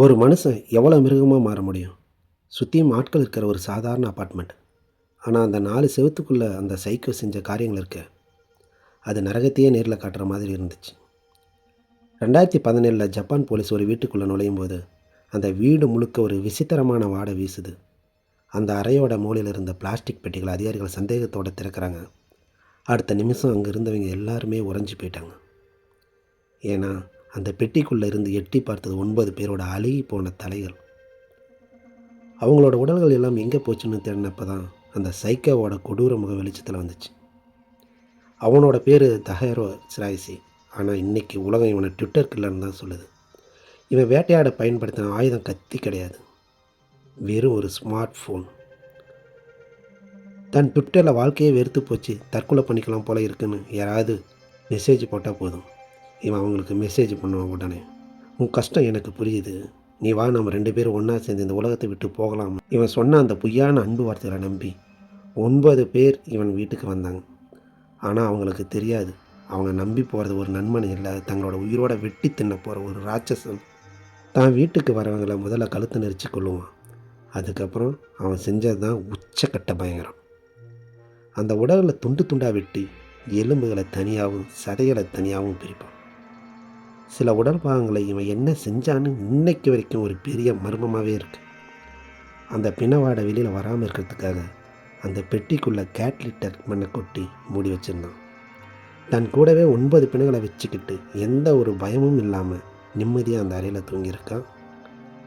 ஒரு மனுஷன் எவ்வளோ மிருகமாக மாற முடியும்? சுற்றியும் ஆட்கள் இருக்கிற ஒரு சாதாரண அப்பார்ட்மெண்ட் ஆனால் அந்த நாலு செவத்துக்குள்ளே அந்த சைக்கோ செஞ்ச காரியங்கள் இருக்க அது நரகத்தையே நேரில் காட்டுற மாதிரி இருந்துச்சு. ரெண்டாயிரத்தி பதினேழில் ஜப்பான் போலீஸ் ஒரு வீட்டுக்குள்ளே நுழையும் போது அந்த வீடு முழுக்க ஒரு விசித்திரமான வாடை வீசுது. அந்த அறையோட மூலையில் இருந்த பிளாஸ்டிக் பெட்டிகள் அதிகாரிகள் சந்தேகத்தோடு திறக்கிறாங்க. அடுத்த நிமிஷம் அங்கே இருந்தவங்க எல்லாருமே உறைஞ்சி போயிட்டாங்க. ஏன்னா அந்த பெட்டிக்குள்ளே இருந்து எட்டி பார்த்தது ஒன்பது பேரோட அழுகி போன தலைகள். அவங்களோட உடல்கள் எல்லாம் எங்கே போச்சுன்னு தேடினப்போ தான் அந்த சைக்கோவோட கொடூர முக வெளிச்சத்தில் வந்துச்சு. அவனோட பேர் தஹேரோ சிராய்சி. ஆனால் இன்னைக்கு உலகம் இவனை ட்விட்டர் கில்லர்னு தான் சொல்லுது. இவன் வேட்டையாட பயன்படுத்தின ஆயுதம் கத்தி கிடையாது. வெறும் ஒரு ஸ்மார்ட் ஃபோன். தன் ட்விட்டரில் வாழ்க்கையே வெறுத்து போச்சு. தற்கொலை பண்ணிக்கலாம் போல இருக்குன்னு யாராவது மெசேஜ் போட்டால் போதும். இவன் அவங்களுக்கு மெசேஜ் பண்ணுவான் உடனே. உன் கஷ்டம் எனக்கு புரியுது. நீ வா நம்ம ரெண்டு பேரும் ஒன்றா சேர்ந்து இந்த உலகத்தை விட்டு போகலாம். இவன் சொன்ன அந்த பொய்யான அன்பு வார்த்தைகளை நம்பி ஒன்பது பேர் இவன் வீட்டுக்கு வந்தாங்க. ஆனால் அவங்களுக்கு தெரியாது. அவங்க நம்பி போகிறது ஒரு நண்பன் இல்லை. தங்களோட உயிரோட வெட்டி தின்ன போகிற ஒரு ராட்சசன். தான் வீட்டுக்கு வரவங்களை முதல்ல கழுத்து நெரிச்சு கொள்ளுவான் அதுக்கப்புறம் அவன் செஞ்சது தான் உச்சக்கட்ட பயங்கரம். அந்த உடலில் துண்டு துண்டாக வெட்டி எலும்புகளை தனியாகவும் சதைகளை தனியாகவும் பிரிப்பான். சில உடல் பாகங்களை இவன் என்ன செஞ்சான்னு இன்னைக்கு வரைக்கும் ஒரு பெரிய மர்மமாகவே இருக்குது அந்த பிணவாடை வெளியில் வராமல் இருக்கிறதுக்காக அந்த பெட்டிக்குள்ளே கேட் லிட்டர் மண்ணை கொட்டி மூடி வச்சிருந்தான். தன் கூடவே ஒன்பது பிணங்களை வச்சுக்கிட்டு எந்த ஒரு பயமும் இல்லாமல் நிம்மதியாக அந்த அறையில் தூங்கியிருக்கான்.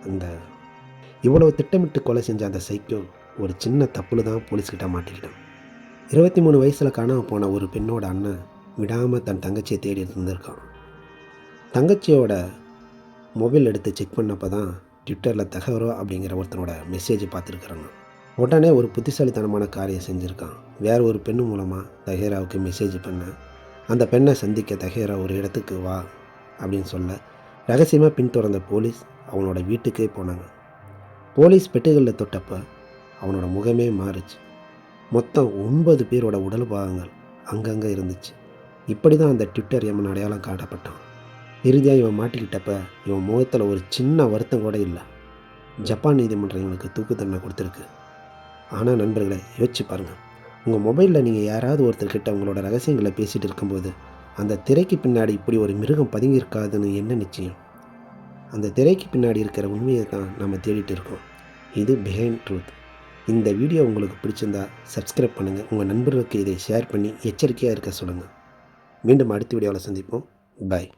அந்த இவ்வளவு திட்டமிட்டு கொலை செஞ்ச அந்த சைக்கோ ஒரு சின்ன தப்புல தான் போலீஸ்கிட்ட மாட்டிக்கிட்டான். இருபத்தி மூணு வயசில் காணாமல் போன ஒரு பெண்ணோட அண்ணன் விடாமல் தன் தங்கச்சியை தேடி இருந்திருக்கான் தங்கச்சியோட மொபைல் எடுத்து செக் பண்ணப்போ தான் ட்விட்டரில் தகவரோ அப்படிங்கிற ஒருத்தனோட மெசேஜ் பார்த்துருக்குறாங்க. உடனே ஒரு புத்திசாலித்தனமான காரியம் செஞ்சுருக்கான். வேற ஒரு பெண்ணு மூலமாக தஹேராவுக்கு மெசேஜ் பண்ண அந்த பெண்ணை சந்திக்க தஹேரா ஒரு இடத்துக்கு வா அப்படின்னு சொல்ல ரகசியமாக பின்தொடர்ந்த போலீஸ் அவனோட வீட்டுக்கே போனாங்க. போலீஸ் பெட்டுகளில் தொட்டப்போ அவனோட முகமே மாறுச்சு. மொத்தம் ஒன்பது பேரோட உடல் பாகங்கள் அங்கங்கே இருந்துச்சு. இப்படி தான் அந்த ட்விட்டர் எம்மன் அடையாளம் காட்டப்பட்டான். இறுதியாக இவன் மாட்டிக்கிட்டப்ப இவன் முகத்தில் ஒரு சின்ன வருத்தம் கூட இல்லை. ஜப்பான் நீதிமன்றம் இவனுக்கு தூக்கு தண்டனை கொடுத்துருக்கு. ஆனால் நண்பர்களை யோசிச்சு பாருங்கள் உங்கள் மொபைலில் நீங்கள் யாராவது ஒருத்தர்கிட்ட உங்களோட ரகசியங்களை பேசிகிட்டு இருக்கும்போது அந்த திரைக்கு பின்னாடி இப்படி ஒரு மிருகம் பதுங்கியிருக்காதுன்னு என்ன நிச்சயம்? அந்த திரைக்கு பின்னாடி இருக்கிற உண்மையை தான் நம்ம தேடிட்டு இருக்கோம். இது பிஹைண்ட் ட்ரூத் இந்த வீடியோ உங்களுக்கு பிடிச்சிருந்தா சப்ஸ்கிரைப் பண்ணுங்கள் உங்கள் நண்பர்களுக்கு இதை ஷேர் பண்ணி எச்சரிக்கையாக இருக்க சொல்லுங்கள் மீண்டும் அடுத்த வீடியோவில் சந்திப்போம். பாய்